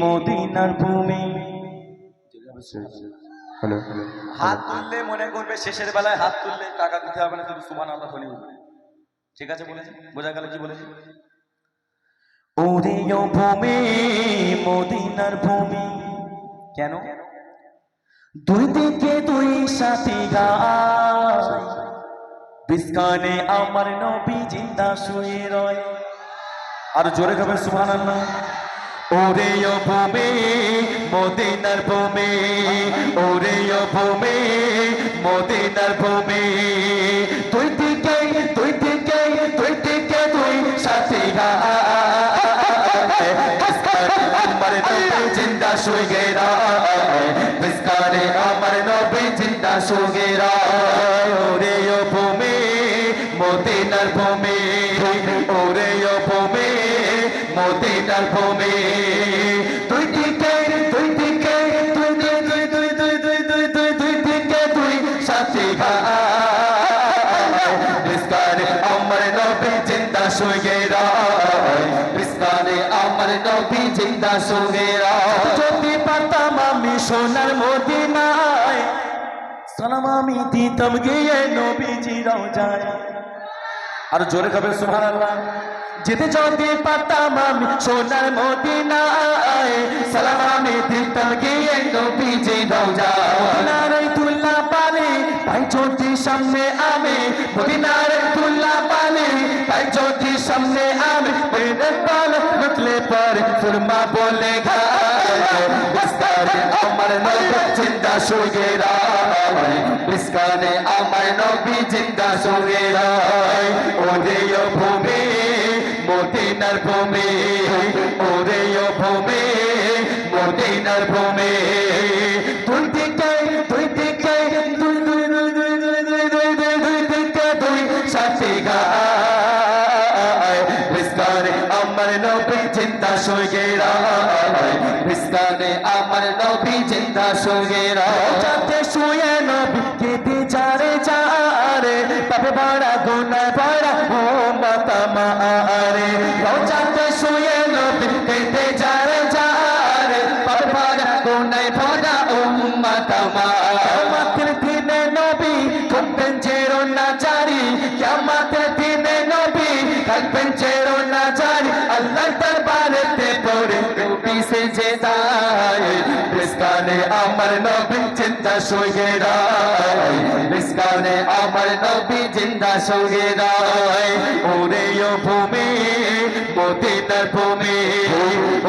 মদিনার ভূমি। হ্যালো। হাত তুললে মনে করবে শেষের বেলায় হাত তুললে টাকা দিতে হবে না শুধু সুমান আল্লাহ ধ্বনি উঠবে ঠিক আছে বলেছি? বোঝা গেল কি বলেছি? ওরিও ভূমি মদিনার ভূমি। কেন? দুই দিকে দুই সাথী গায় বিস্কানে আমার নবী জিন্দা শুয়ে রয়। আর জোরে খাবেন সুমান আল্লাহ ওরে ও ভূমি, মদিনার ভূমি, ওরে ও ভূমি, মদিনার ভূমি। দুই দিকে দুই দিকে দুই দিকে দুই সাথী নবী জিন্দা শুয়ে গেরা বিস্কারে আমার নবী জিন্দা শুয়ে গেরা ওরে ভূমি, মদিনার ভূমি মদিনার ভূমি দুই দিকে দুই দিকে, দুই দুই দুই দুই দুই দুই দুই দুই দুই দিকে দুই সাথী বিস্কারে আমার নবী জিন্দা শুয়ে রায়। বিস্কারে আমার নবী জিন্দা শুয়ে যদি পারতাম আমি সোনার মদিনায়। সালাম আমি দিতাম গিয়ে নবীজি যায় আর জোরে খাবেন সুমান আল্লাহ যেতে যদি পারতাম আমি সোনার মদিনায়। সালাম আমি দিতাম গিয়ে নবীজি রওজায় নারে তুল্লা পারে তাই যদি সামনে আমি, মদিনারে তুল্লা পারে তাই যদি সামনে আমি মেরে পাল মুতলে পর ফুরমা বলে আমার নবী জিন্দা রায়। বিস্কানে আমার নবী জিন্দা শুয়ে রায়। ও ভূমি মদিনার ভূমি ওরে ও ভূমি, মদিনার ভূমি। দুই দিকে দুই দিকে চিন্তা চিন্তা বড় ও মারে যাতে শুয়ে নবী কেটে যারে যারে তবে বড় গুনা বড় ও মাতা মারে দিনে নবী থাকবেন চেরো না জারি কিয়ামতের দিনে নবী থাকবেন চেরো না জারি আল্লাহর দরবারেতে পড়ে নবী সে জেদায় বিস্কানে আমার নবী চিন্তা শুয়ে আমার ওরে ভূমি মদিনার ভূমি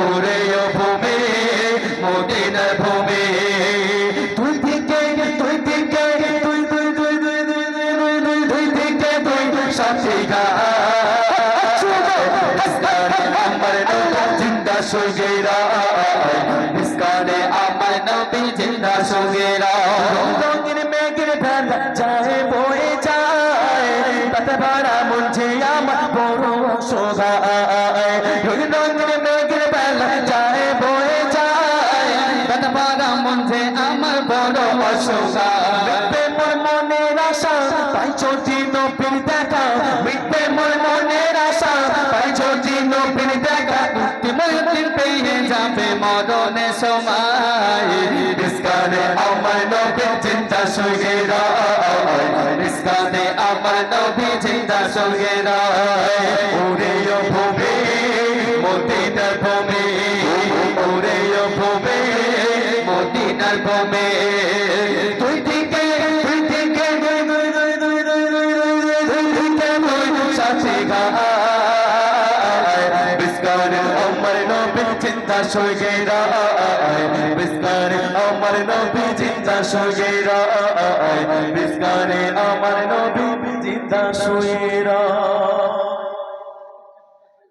ওরে ভূমি মদিনার ভূমি। দিকে, দুই দিকে, দুই দুই দুই দুই দুই দুই দুই দুই দুই দিকে, দুই সাথী আমার নবী জিন্দা শুয়ে রায় বিস্কানে আমার মেঘের ভেলা যায় বয়ে যায়, তাতে ভাড়া সোগায় মোর মনের আশা, তাই চোটি নবীর দেখা। মিটবে মোর মনের আশা, তাই চোটি নবীর দেখা। মুক্তিমুক্তির পেয়ে যাবে মরণে সময়। বিস্কানে আমার নবী চিন্তা রায়। বিস্কানে আমার নবী চিন্তা রায়। ওরে ভূমি, মদিনার ভূমি। ওরে ভূমি, মদিনার ভূমি। সগেরায় বিস্তারে আমার নবী জিন্দা সগেরায় বিস্তারে আমার নবী জিন্দা সগেরায়